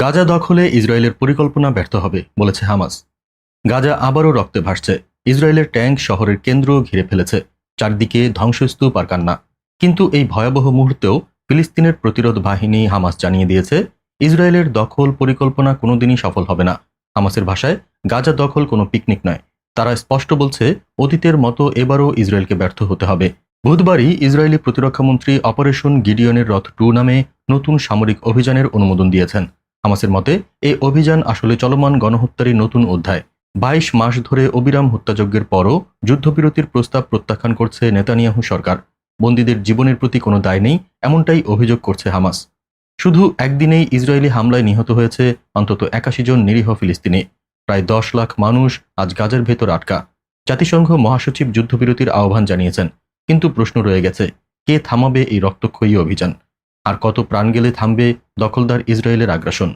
গাজা দখলে ইসরায়েলের পরিকল্পনা ব্যর্থ হবে, বলেছে হামাস। গাজা আবারও রক্তে ভাসছে। ইসরায়েলের ট্যাঙ্ক শহরের কেন্দ্র ঘিরে ফেলেছে। চারদিকে ধ্বংসস্তূপ আর কান্না। কিন্তু এই ভয়াবহ মুহূর্তেও ফিলিস্তিনের প্রতিরোধ বাহিনী হামাস জানিয়ে দিয়েছে, ইসরায়েলের দখল পরিকল্পনা কোনোদিনই সফল হবে না। হামাসের ভাষায়, গাজা দখল কোনো পিকনিক নয়। তারা স্পষ্ট বলছে, অতীতের মতো এবারও ইসরায়েলকে ব্যর্থ হতে হবে। বুধবারই ইসরায়েলি প্রতিরক্ষামন্ত্রী অপারেশন গিডিয়নের রথ টু নামে নতুন সামরিক অভিযানের অনুমোদন দিয়েছেন। হামাসের মতে এই অভিযান আসলে চলমান গণহত্যারই নতুন অধ্যায়। বাইশ মাস ধরে অবিরাম হত্যাযজ্ঞের পরও যুদ্ধবিরতির প্রস্তাব প্রত্যাখ্যান করছে নেতানিয়াহু সরকার। বন্দীদের জীবনের প্রতি কোনো দায় নেই, এমনটাই অভিযোগ করছে হামাস। শুধু একদিনেই ইসরায়েলি হামলায় নিহত হয়েছে অন্তত একাশি জন নিরীহ ফিলিস্তিনি। প্রায় দশ লাখ মানুষ আজ গাজার ভেতর আটকা। জাতিসংঘ মহাসচিব যুদ্ধবিরতির আহ্বান জানিয়েছেন, কিন্তু প্রশ্ন রয়ে গেছে, কে থামাবে এই রক্তক্ষয়ী অভিযান? আর কত প্রাণ গেলে থামবে দখলদার ইসরায়েলের আগ্রাসন?